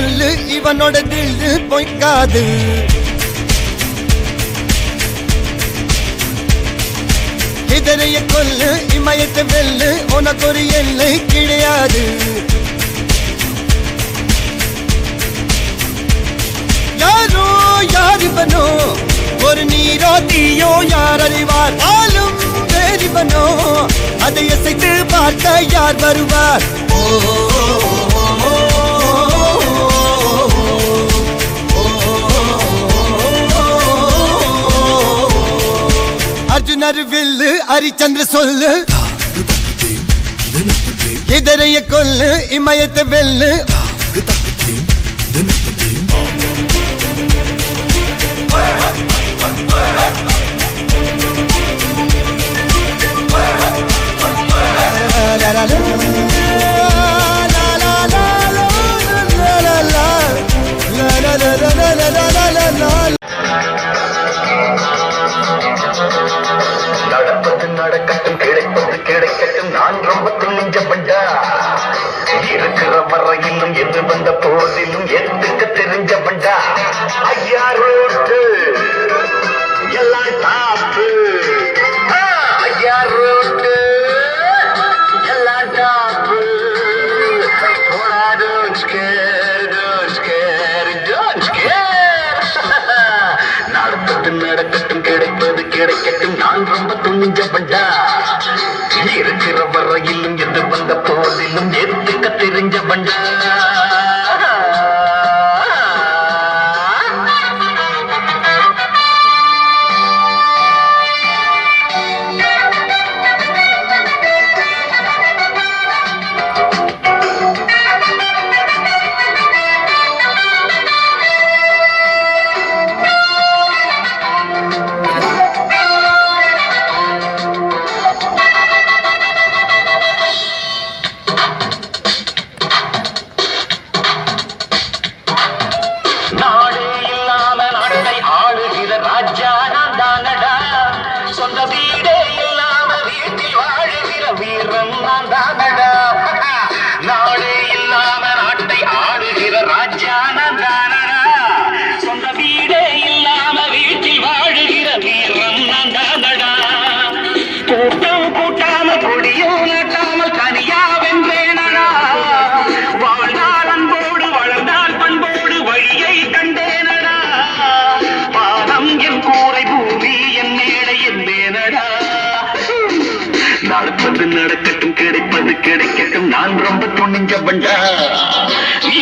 சொல்லு இவனோட தில்லு பொய்க்காது. இதரைய கொல்லு இமயத்தை வெல்லு உனக்கு ஒரு எல்லை கிடையாது. யாரோ யார் இவனோ? ஒரு நீரோ தீயோ யார் அறிவார்? ஆளும் வேறிவனோ அதை அசைத்து பார்த்த யார் வருவார்? ஓ அர்ஜுனர் வில்லு ஹரிச்சந்திர சொல்லு. இதரைய கொல்லு இமயத்தை வெல்லு Amen. கிடைக்கட்டும் நான் ரொம்ப துணிஞ்சவன்டா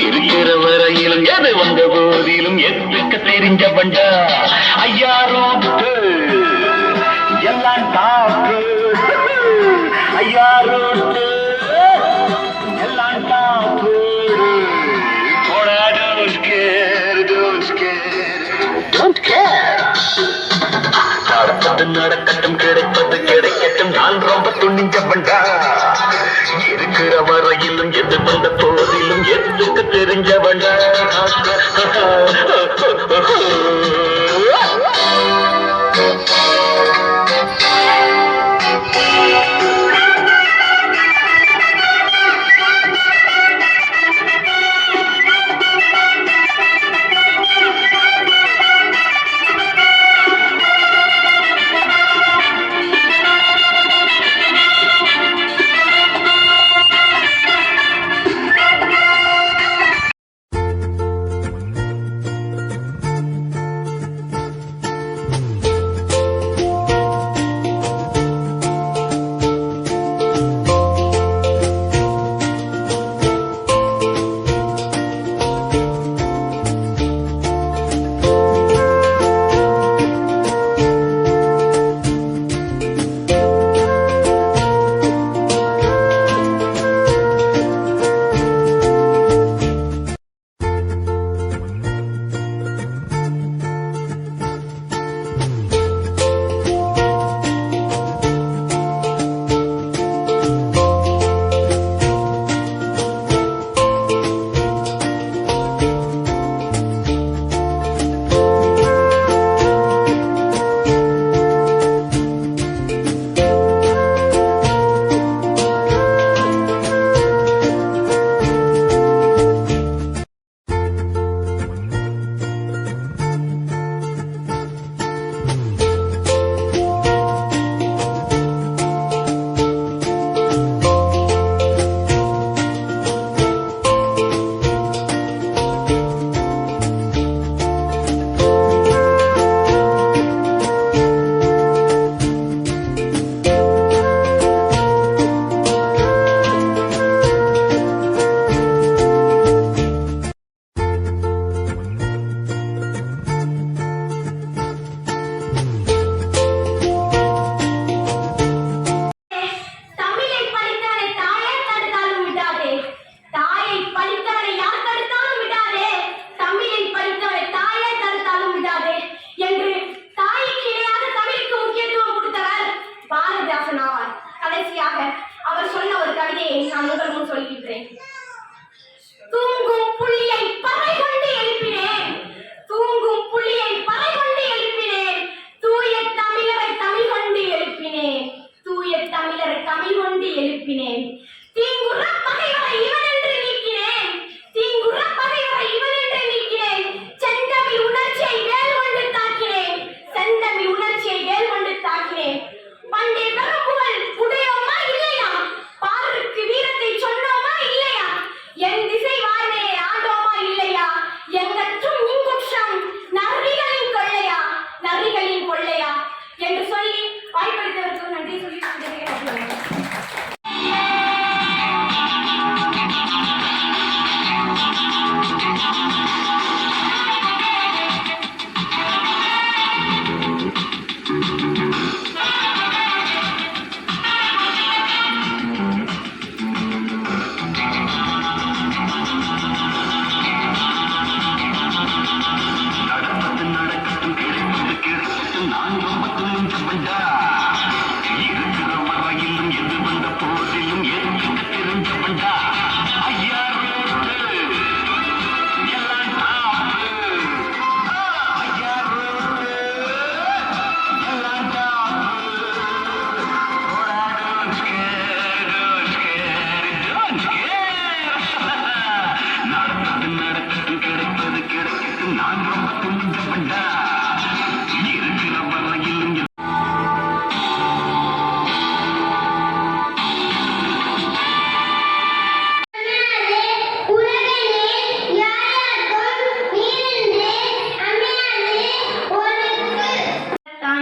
இருக்கிற வரையிலும் எது வந்த போதிலும் எத்துக்க தெரிஞ்சவன்டா ஐயாரோ எல்லாம் தாக்கு ஐயாரோ அது நடக்கட்டும் கிடைப்பது கிடைக்கட்டும். நான் ரொம்ப துணிஞ்சவன்டா. இருக்கிற வரையிலும் எது வந்த போதிலும் எதுக்கு தெரிஞ்சவன்டா.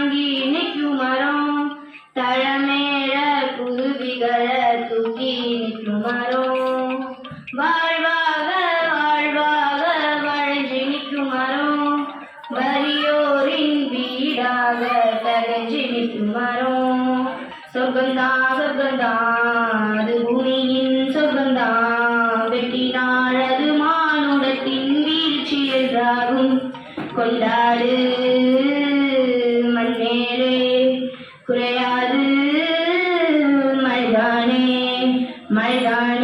தாங்கி My God.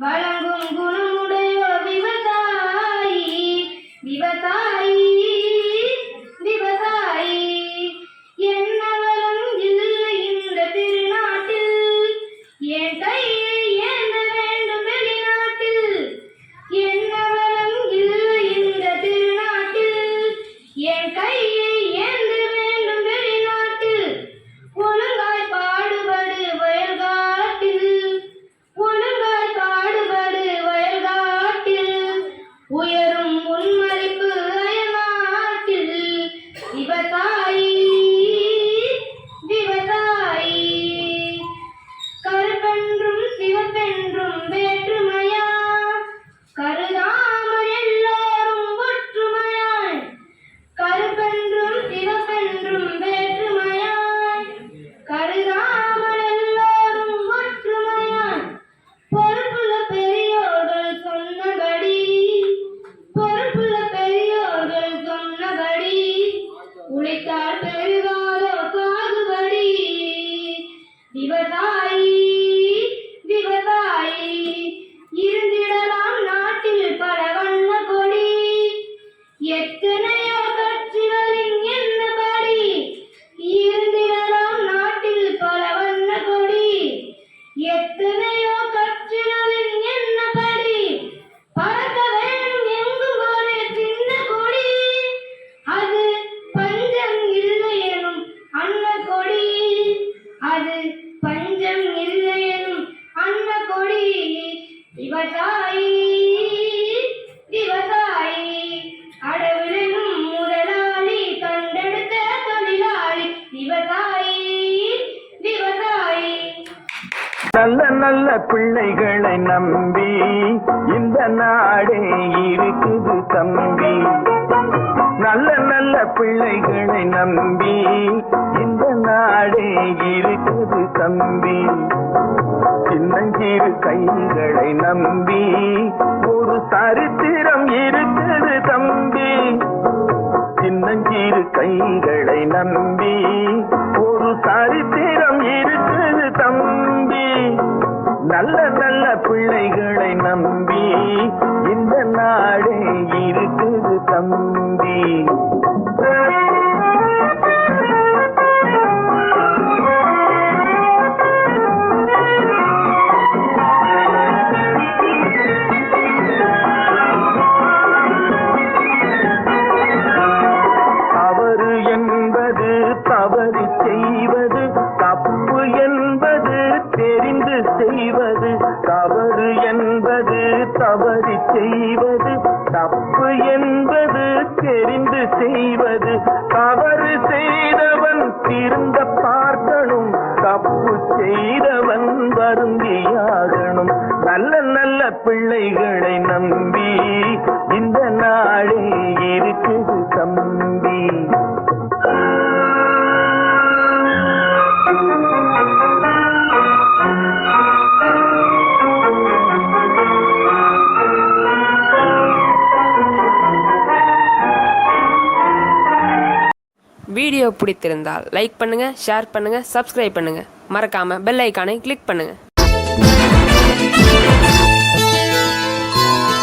வள உழைத்தார் இருக்குது தம்பி. சின்னஞ்சிறு கைகளை நம்பி. ஒரு சரித்திரம் இருக்குது தம்பி. சின்னஞ்சிறு கைகளை நம்பி. ஒரு சரித்திரம் இருக்குது தம்பி. நல்ல நல்ல நல்ல பிள்ளைகளை நம்பி இந்த நாளே இருக்குது தம்பி. வீடியோ பிடித்திருந்தால் லைக் பண்ணுங்கள் ஷேர் பண்ணுங்கள் சப்ஸ்கிரைப் பண்ணுங்கள் மறக்காமல் பெல் ஐக்கானை கிளிக் பண்ணுங்கள்